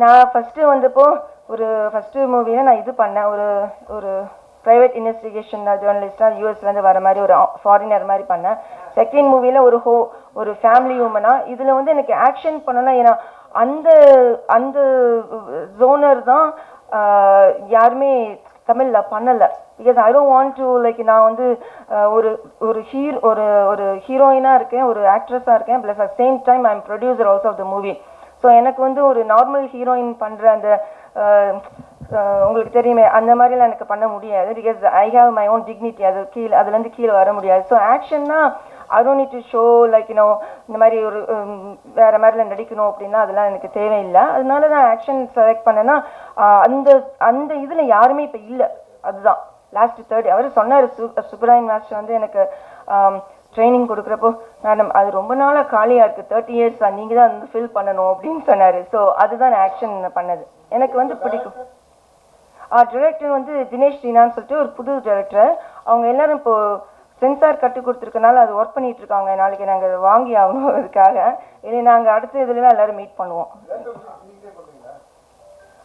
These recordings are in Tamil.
நான் ஃபஸ்ட்டு வந்தப்போ ஒரு ஃபஸ்ட்டு மூவியில் நான் இது பண்ணேன். ஒரு ஒரு ப்ரைவேட் இன்வெஸ்டிகேஷன் ஜேர்னலிஸ்டாக யூஎஸ்லேருந்து வர மாதிரி ஒரு ஃபாரினர் மாதிரி பண்ணேன். செகண்ட் மூவியில் ஒரு ஹோ ஒரு ஃபேமிலி உமனாக இதில் வந்து எனக்கு ஆக்ஷன் பண்ணோன்னா ஏன்னா அந்த அந்த ஜோனர் தான் யாருமே தமிழில் பண்ணலை. Because I don't want to like நான் வந்து ஒரு ஒரு ஹீரோ ஒரு ஒரு ஹீரோயினாக இருக்கேன் ஒரு ஆக்ட்ரஸாக இருக்கேன். Plus at same time I am producer also of the movie so எனக்கு வந்து ஒரு நார்மல் ஹீரோயின் பண்ணுற அந்த உங்களுக்கு தெரியுமே அந்த மாதிரிலாம் எனக்கு பண்ண முடியாது. Because I have my own dignity அது கீழே அதுலேருந்து கீழே வர முடியாது. ஸோ ஆக்ஷன்னா அரோனி to show like you know இந்த மாதிரி ஒரு வேறு வேற மாதிரிலாம் நடிக்கணும் அப்படின்னா அதெல்லாம் எனக்கு தேவையில்லை. அதனால தான் ஆக்ஷன் செலக்ட் பண்ணேன்னா அந்த அந்த இதில் யாருமே இப்போ இல்லை. அதுதான். லாஸ்ட் தேர்ட் அவர் சொன்னார் சு சுப்ராயின் மாஸ்டர் வந்து எனக்கு ட்ரைனிங் கொடுக்குறப்போ மேடம் அது ரொம்ப நாளாக காலியாக இருக்குது தேர்ட்டி இயர்ஸ் நீங்கள் தான் வந்து ஃபில் பண்ணணும் அப்படின்னு சொன்னார். ஸோ அதுதான் ஆக்ஷன் பண்ணது. எனக்கு வந்து பிடிக்கும். டிரெக்டர் வந்து தினேஷ் ரீனான்னு சொல்லிட்டு ஒரு புது டிரெக்டர் அவங்க எல்லாரும் இப்போ சென்சார் கட்டு கொடுத்துருக்கனால அது ஒர்க் பண்ணிட்டு இருக்காங்க. நாளைக்கு நாங்கள் வாங்கி ஆகணும் அதுக்காக. இனி நாங்கள் அடுத்த இதுலலாம் எல்லாரும் மீட் பண்ணுவோம்.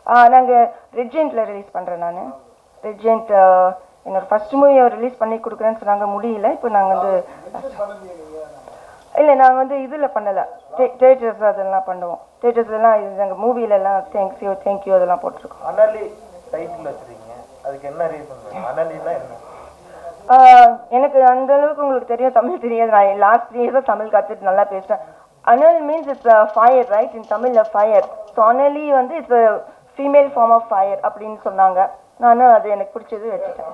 ஆ நாங்கள் ரெட்ஜென்ட்டில் ரிலீஸ் பண்ணுறேன் நான். ரெட்ஜென்ட் என்னோட ஃபர்ஸ்ட் மூவி அவர் ரிலீஸ் பண்ணி கொடுக்குறேன்னு சொன்னாங்க. முடியல. இப்போ நாங்கள் வந்து இல்லை நாங்கள் வந்து இதில் பண்ணலை. தேட்டர்ஸ் அதெல்லாம் பண்ணுவோம். தேட்டர்ஸ்லாம் இது நாங்கள் மூவிலெல்லாம் தேங்க்யூ தேங்க்யூ அதெல்லாம் போட்டிருக்கோம். அனலி டைட்டில் வச்சிருக்கீங்க. அதுக்கு என்ன ரீசன் அனலினா என்ன? எனக்கு அந்த அளவுக்கு உங்களுக்கு தெரியும் தமிழ் தெரியாது. நான் லாஸ்ட் த்ரீ இயர்ஸாக தமிழ் கற்றுட்டு நல்லா பேசுகிறேன் அனல் means it's fire right in தமிழில் ஃபயர் ஸோ அனலி வந்து it's female form of fire அப்படின்னு சொன்னாங்க. நானும் அது எனக்கு பிடிச்சது வச்சுட்டேன்.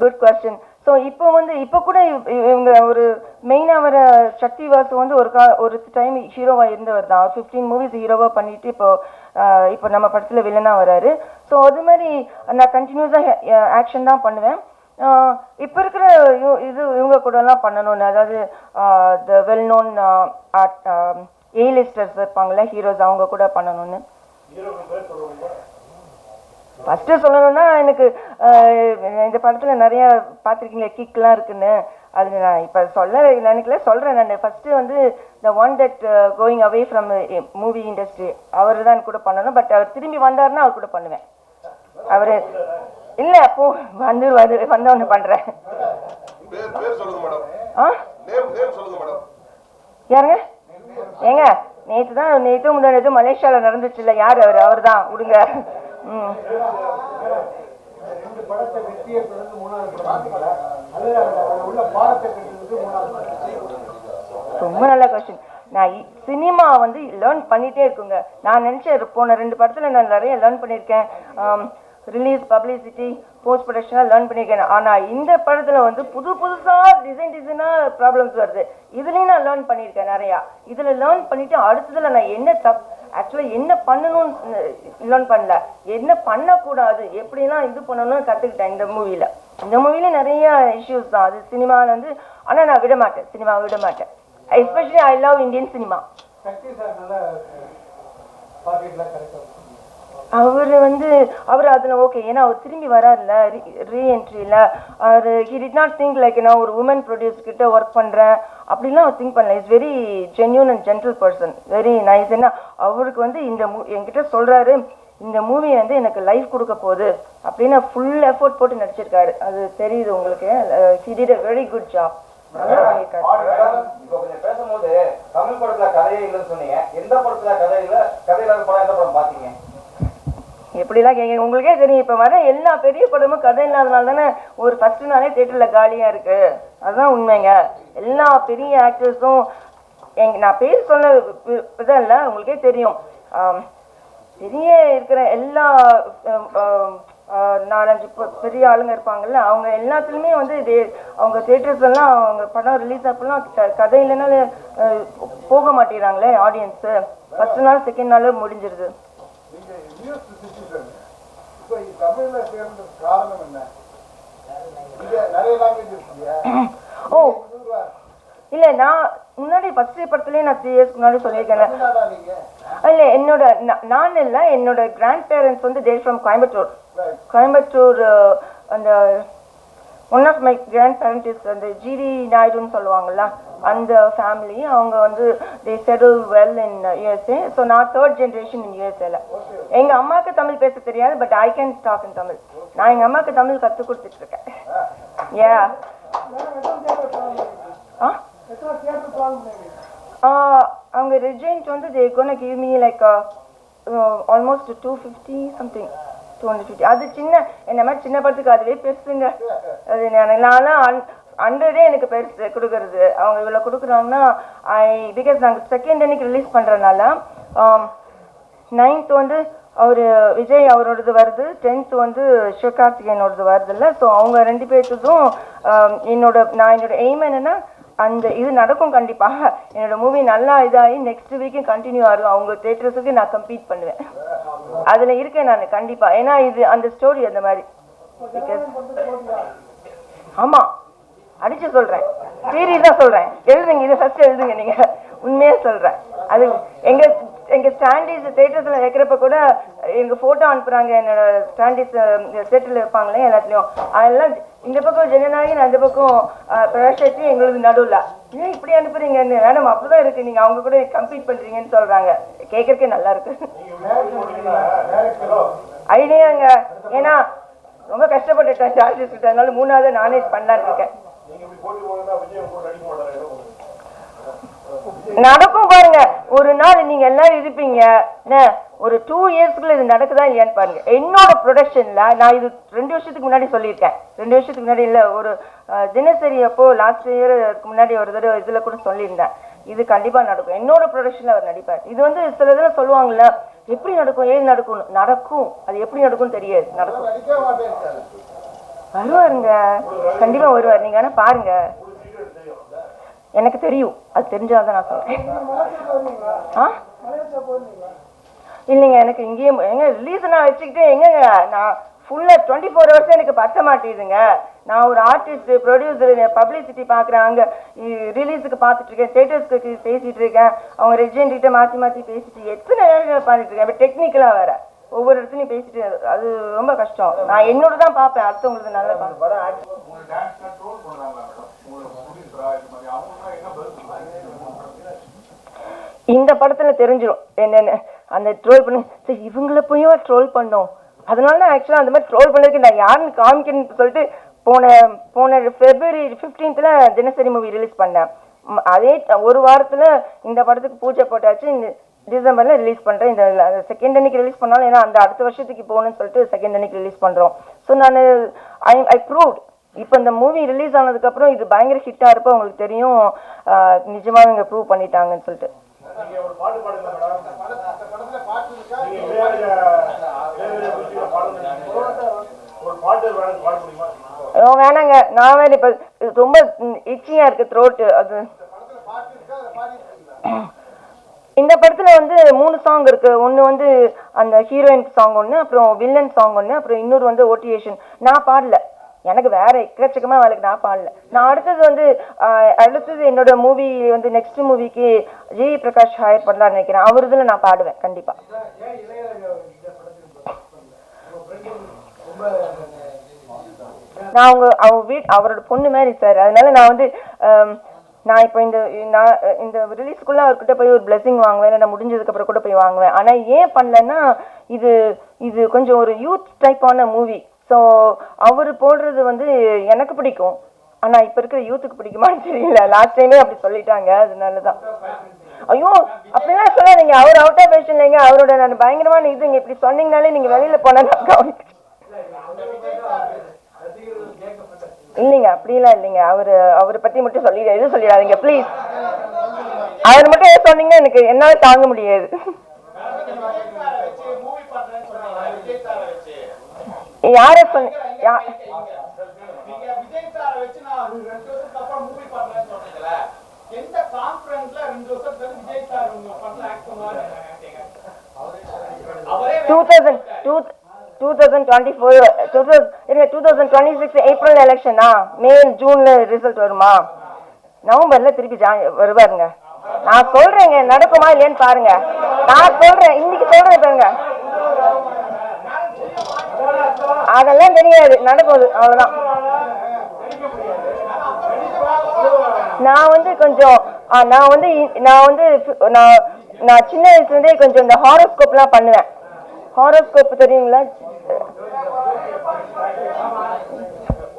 குட் கொஸ்டின் ஸோ இப்போ வந்து இப்போ கூட இவங்க ஒரு மெயினாக வர சக்தி வாசு வந்து ஒரு கா ஒரு டைம் ஹீரோவாக இருந்தவர் தான். ஃபிஃப்டீன் மூவிஸ் ஹீரோவாக பண்ணிட்டு இப்போ இப்போ நம்ம படத்தில் வில்லனாக வராரு. ஸோ அது மாதிரி நான் கண்டினியூஸாக ஆக்ஷன் தான் பண்ணுவேன். இப்போ இருக்கிற இது இவங்க கூடலாம் பண்ணணும்னு அதாவது the well known art A listers heroes அவங்க கூட பண்ணணும்னு. ஃபர்ஸ்ட் சொல்லணும்னா எனக்கு இந்த படத்துல நிறைய பார்த்துருக்கீங்க கிக்லாம் இருக்குன்னு. அது நான் இப்போ சொல்ல நினைக்கல சொல்றேன் நான். ஃபர்ஸ்ட் வந்து the one that going away from movie industry அவர் தான் கூட பண்ணணும் பட் அவர் திரும்பி வந்தாருன்னா அவர் கூட பண்ணுவேன். அவரு இல்ல அப்போ வந்து வந்து வந்தவொன்னு மேடம். ஆ? யாருங்க? ஏங்க நேற்று தான் நேற்று நேற்று மலேசியாவில் நடந்துச்சுல்ல யார் அவர்? அவர் தான் விடுங்க. ரொம்ப நல்ல கொஸ்டின் நான் சினிமா வந்து லேர்ன் பண்ணிட்டே இருக்குங்க. நான் நினச்சேன் போன ரெண்டு படத்தில் நான் நிறைய லேர்ன் பண்ணியிருக்கேன். ரிலீஸ் பப்ளிசிட்டி போஸ்ட் ப்ரொடக்ஷனாக லேர்ன் பண்ணியிருக்கேன் ஆனால் இந்த படத்தில் வந்து புது புதுசாக டிசைன் டிசைனாக ப்ராப்ளம்ஸ் வருது. இதுலேயும் நான் லேர்ன் பண்ணியிருக்கேன் நிறையா. இதில் லேர்ன் பண்ணிவிட்டு அடுத்ததில் நான் என்ன தப் ஆக்சுவலாக என்ன பண்ணணும்னு லேர்ன் பண்ணல. என்ன பண்ணக்கூடாது? எப்படிலாம் இது பண்ணணும்னு கற்றுக்கிட்டேன் இந்த மூவியில் இந்த மூவியில் நிறைய இஷ்யூஸ் தான். அது சினிமாவில் வந்து ஆனால் நான் விட மாட்டேன். சினிமா விட மாட்டேன். Especially I love Indian cinema அவர் வந்து அவர் அதில் ஓகே ஏன்னா அவர் திரும்பி வராருல ரீஎன்ட்ரியில் அவர் he did not think like நான் ஒரு உமன் ப்ரொடியூஸ் கிட்ட ஒர்க் பண்ணுறேன் அப்படிலாம் அவர் திங்க் பண்ணல. Is very genuine and gentle person very nice ஏன்னா அவருக்கு வந்து இந்த மூ என்கிட்ட சொல்கிறாரு இந்த மூவி வந்து எனக்கு லைஃப் கொடுக்க போகுது. அப்படின்னு ஃபுல் எஃபோர்ட் போட்டு நடிச்சிருக்காரு. அது தெரியுது உங்களுக்கு. He did a very good job பேசும்போது தமிழ் படத்துல கதையே இல்லைன்னு சொன்னீங்க. எந்த படத்துல கதை இல்ல? கதை இல்லாத படம் எந்த படம் பாத்தீங்க எப்படிலாம் கேட்க உங்களுக்கே தெரியும் இப்போ வர எல்லா பெரிய படமும் கதை இல்லாதனால தானே ஒரு ஃபர்ஸ்ட் நாளே தேட்டரில் காலியாக இருக்குது அதுதான் உண்மைங்க. எல்லா பெரிய ஆக்டர்ஸும் எங்க நான் பேர் சொல்ல வி- இல்லை உங்களுக்கே தெரியும். பெரிய இருக்கிற எல்லா நாலஞ்சு பெரிய ஆளுங்க இருப்பாங்கல்ல அவங்க எல்லாத்துலேயுமே வந்து இது அவங்க தேட்டர்ஸ் எல்லாம் அவங்க படம் ரிலீஸ் அப்பெல்லாம் க- கதை இல்லைனாலும் போக மாட்டேங்கிறாங்களே ஆடியன்ஸு ஃபஸ்ட் நாள் செகண்ட் நாள் முடிஞ்சிருது. யூஎஸ் சிட்டிசன் இப்போ தமிழ்ல சேர்ந்த காரணம் என்ன இங்க நிறைய லாங்குவேஜ் இருக்கு இல்லையா ஓ. இல்ல நான் முன்னாடி ஃபர்ஸ்ட் படத்துலயே நான் த்ரீ இயர்ஸ்க்கு முன்னாடி சொல்லியிருக்கேன். இல்ல என்னோட நான் இல்ல என்னோட கிராண்ட் பேரண்ட்ஸ் வந்து தேர் ஃப்ரம் கோயம்புத்தூர் கோயம்புத்தூர் அந்த one of my grand parent is அந்த ஜிடி நாயுடுன்னு சொல்லுவாங்கல்ல. அந்த ஃபேமிலி அவங்க வந்து they settle well in USA so நான் தேர்ட் ஜென்ரேஷன் இன் யூஎஸ்ஏல எங்கள் அம்மாவுக்கு தமிழ் பேச தெரியாது but I can talk in Tamil நான் எங்கள் அம்மாவுக்கு தமிழ் கற்றுக் கொடுத்துட்டு இருக்கேன் ஏ ஆ அவங்க ரிஜென்ட் வந்து they gonna give me like almost two fifty something two hundred fifty அது சின்ன என்ன மாதிரி சின்ன படத்துக்கு அதுவே பெருசுங்க. அது நான் நான்லாம் ஹண்ட்ரடே எனக்கு பெருசு கொடுக்கறது. அவங்க இவ்வளோ கொடுக்குறாங்கன்னா ஐ பிகாஸ் நாங்கள் செகண்ட் அன்னைக்கு ரிலீஸ் பண்ணுறதுனால நைன்த் வந்து அவர் விஜய் அவரோடது வருது. டென்த் வந்து சிவகார்த்திகேயனோடது வருது இல்லை ஸோ அவங்க ரெண்டு பேர்த்துக்கும் um, என்னோட நான் என்னோட எய்ம் என்னென்னா அந்த இது நடக்கும் கண்டிப்பாக என்னோட மூவி நல்லா இதாகி நெக்ஸ்ட் வீக்கும் கண்டினியூ ஆகும். அவங்க தேட்டர்ஸுக்கு நான் கம்ப்ளீட் பண்ணுவேன். அதில் இருக்கேன் நான் கண்டிப்பாக ஏன்னா இது அந்த ஸ்டோரி அந்த மாதிரி. பிகாஸ் ஆமாம் அடிச்சு சொல்றேன். சீரியஸா சொல்றேன். எழுதுங்க இதை ஃபர்ஸ்ட் எழுதுங்க நீங்க. உண்மையா சொல்றேன். அது எங்க எங்க ஸ்டாண்டிஸ் தேட்டர்ஸ்ல வைக்கிறப்ப கூட எங்க போட்டோ அனுப்புறாங்க என்னோட ஸ்டாண்டிஸ் தேட்டர்ல வைப்பாங்களே எல்லாத்துலயும். அதெல்லாம் இந்த பக்கம் ஜனநாயகன் அந்த பக்கம் பிரகாஷி எங்களுக்கு நடுவில். ஏன் இப்படி அனுப்புறீங்கன்னு? மேடம் அப்படிதான் இருக்கு. நீங்க அவங்க கூட கம்ப்ளீட் பண்றீங்கன்னு சொல்றாங்க. கேட்கறக்கே நல்லா இருக்கு. ஐடியாங்க. ஏன்னா ரொம்ப கஷ்டப்பட்டுட்டேன் சார்ஜஸ் கிட்ட. அதனால மூணாவது நானே பண்ணலான்னு இருக்கேன். நடக்கும் பாருங்க. ஒரு நாள் நீங்க எல்லாரும் இருப்பீங்க. ஒரு டூ இயர்ஸ்க்குள்ள இது நடக்குதா இல்லையான்னு பாருங்க. என்னோட ப்ரொடக்ஷன்ல நான் இது ரெண்டு வருஷத்துக்கு முன்னாடி சொல்லியிருக்கேன். ரெண்டு வருஷத்துக்கு முன்னாடி இல்ல ஒரு தினசரி அப்போ லாஸ்ட் இயர் முன்னாடி ஒரு தடவை இதுல கூட சொல்லியிருந்தேன். இது கண்டிப்பா நடக்கும். என்னோட ப்ரொடக்ஷன்ல அவர் நடிப்பார். இது வந்து சில இதில் சொல்லுவாங்கல்ல எப்படி நடக்கும் ஏது நடக்கும் நடக்கும். அது எப்படி நடக்கும்னு தெரியாது. நடக்கும். வருவாருங்க. கண்டிப்பா வருவார். நீங்க ஆனால் பாருங்க. எனக்கு தெரியும். அது தெரிஞ்சாதான் நான் சொல்றேன். ஆ? இல்லைங்க எனக்கு இங்கேயே எங்க ரிலீஸ் நான் வச்சுக்கிட்டு எங்கங்க? நான் ஃபுல்லா டுவெண்ட்டி ஃபோர் ஹவர்ஸ் எனக்கு பத்த மாட்டேதுங்க. நான் ஒரு ஆர்டிஸ்ட் ப்ரொடியூசர் பப்ளிசிட்டி பார்க்குறேன் அங்கே ரிலீஸுக்கு பார்த்துட்டு இருக்கேன் ஸ்டேட்டஸ்க்கு பேசிட்டு இருக்கேன் அவங்க ரெஜென்ட் கிட்ட மாற்றி மாற்றி பேசிட்டு எத்தனை நேரம் பார்த்துட்டு இருக்கேன் இப்போ டெக்னிக்கலாக வேற. ஒவ்வொரு இடத்துலையும் பேசிட்டு அது ரொம்ப கஷ்டம். நான் என்னோட தான் பார்ப்பேன். அடுத்தவங்களுக்கு நல்லா இந்த படத்துல தெரிஞ்சிடும் என்னென்ன அந்த ட்ரோல் பண்ணி சரி இவங்கள போய் ட்ரோல் பண்ணோம்? அதனால தான் ஆக்சுவலாக அந்த மாதிரி ட்ரோல் பண்ணதுக்கு நான் யாருன்னு காமிக்கணும்னு சொல்லிட்டு போன போன பிப்ரவரி ஃபிஃப்டீன்த்தில் தினசரி மூவி ரிலீஸ் பண்ணேன். அதே ஒரு வாரத்துல இந்த படத்துக்கு பூஜை போட்டாச்சு. இந்த டிசம்பரில் ரிலீஸ் பண்ணுறேன் இந்த செகண்ட் அன்னைக்கு ரிலீஸ் பண்ணாலும் ஏன்னா அந்த அடுத்த வருஷத்துக்கு போகணும்னு சொல்லிட்டு செகண்ட் அன்னைக்கு ரிலீஸ் பண்ணுறோம் ஸோ நான் ஐ ஐ ப்ரூவ் இப்போ இந்த மூவி ரிலீஸ் ஆனதுக்கப்புறம் இது பயங்கர ஹிட்டாக இருப்போம் உங்களுக்கு தெரியும். நிஜமாக இங்கே ப்ரூவ் பண்ணிட்டாங்கன்னு சொல்லிட்டு. வேணாங்க. நான் வேறு இப்போ ரொம்ப இச்சியாக இருக்குது த்ரோட்டு அது. இந்த படத்துல வந்து மூணு சாங் இருக்கு. ஒன்னு வந்து அந்த ஹீரோயின் சாங் ஒன்று அப்புறம் வில்லன் சாங் ஒன்று அப்புறம் இன்னொரு வந்து ஓட்டியேஷன் நான் பாடல. எனக்கு வேற எக்கச்சக்கமா வேலைக்கு நான் பாடல. நான் அடுத்தது வந்து அடுத்தது என்னோட மூவி வந்து நெக்ஸ்ட் மூவிக்கு ஜி பிரகாஷ் ஹயர் பண்ணலாம்னு நினைக்கிறேன். அவர் இதுல நான் பாடுவேன் கண்டிப்பா. நான் அவங்க அவங்க வீட் அவரோட பொண்ணு மாதிரி சார் அதனால நான் வந்து நான் இப்போ இந்த நான் இந்த ரிலீஸ்க்குள்ள அவர்கிட்ட போய் ஒரு பிளெஸிங் வாங்குவேன் இல்லை நான் முடிஞ்சதுக்கு அப்புறம் கூட போய் வாங்குவேன். ஆனால் ஏன் பண்ணலன்னா இது இது கொஞ்சம் ஒரு யூத் டைப்பான மூவி ஸோ அவர் போடுறது வந்து எனக்கு பிடிக்கும். ஆனால் இப்போ இருக்கிற யூத்துக்கு பிடிக்குமான்னு தெரியல. லாஸ்ட் டைமே அப்படி சொல்லிட்டாங்க. அதனால தான் ஐயோ அப்படிலாம் சொல்லாதீங்க. அவர் அவுட் ஆஃப் ஃபேஷன் இல்லைங்க அவரோட நான் பயங்கரமான இதுங்க இப்படி சொன்னீங்கனாலே நீங்கள் வெளியில் போனால் நான் கவனிக்கிறேன் இல்லைங்க அப்படிலாம் இல்லைங்க. அவரு அவரை பத்தி மட்டும் சொல்லிடு எதுவும் சொல்லிடாதீங்க ப்ளீஸ் அவர் மட்டும் எது சொன்னீங்கன்னா எனக்கு என்னால தாங்க முடியாது. யார சொன்ன two thousand two two thousand twenty four two thousand two thousand twenty six April எலெக்ஷனா May ஜூன்ல ரிசல்ட் வருமா? நவம்பர்ல திருப்பி ஜா வருவாருங்க. நான் சொல்றேங்க நடக்குமா இல்லையான்னு பாருங்க. நான் சொல்றேன் இன்னைக்கு சொல்றேன் பாருங்க. அதெல்லாம் தெரியாது நடக்கும் அவ்வளவுதான். நான் வந்து கொஞ்சம் நான் வந்து இ- நான் வந்து நான் நான் சின்ன வயசுல இருந்தே கொஞ்சம் இந்த ஹாரோஸ்கோப்லாம் பண்ணுவேன். ஹாரோஸ்கோப் தெரியுங்களா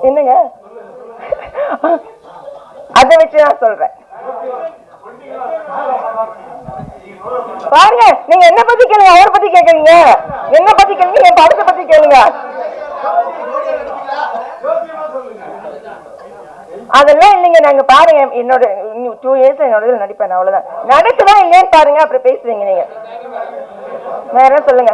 என்னங்க? அதை வச்சு நான் சொல்றேன். பாருங்க நீங்க என்ன பத்தி கேளுங்க அவரை பத்தி கேக்குறீங்க என்ன பத்தி கேளுங்க என் படத்தை பத்தி கேளுங்க. அதெல்லாம் இல்லைங்க நாங்க பாருங்க என்னோட இன்னும் டூ இயர்ஸ் என்னோட இதில் நடிப்பேன் அவ்வளவுதான். நடக்குதா இல்லையான்னு பாருங்க அப்புறம் பேசுவீங்க நீங்க. வேற சொல்லுங்க?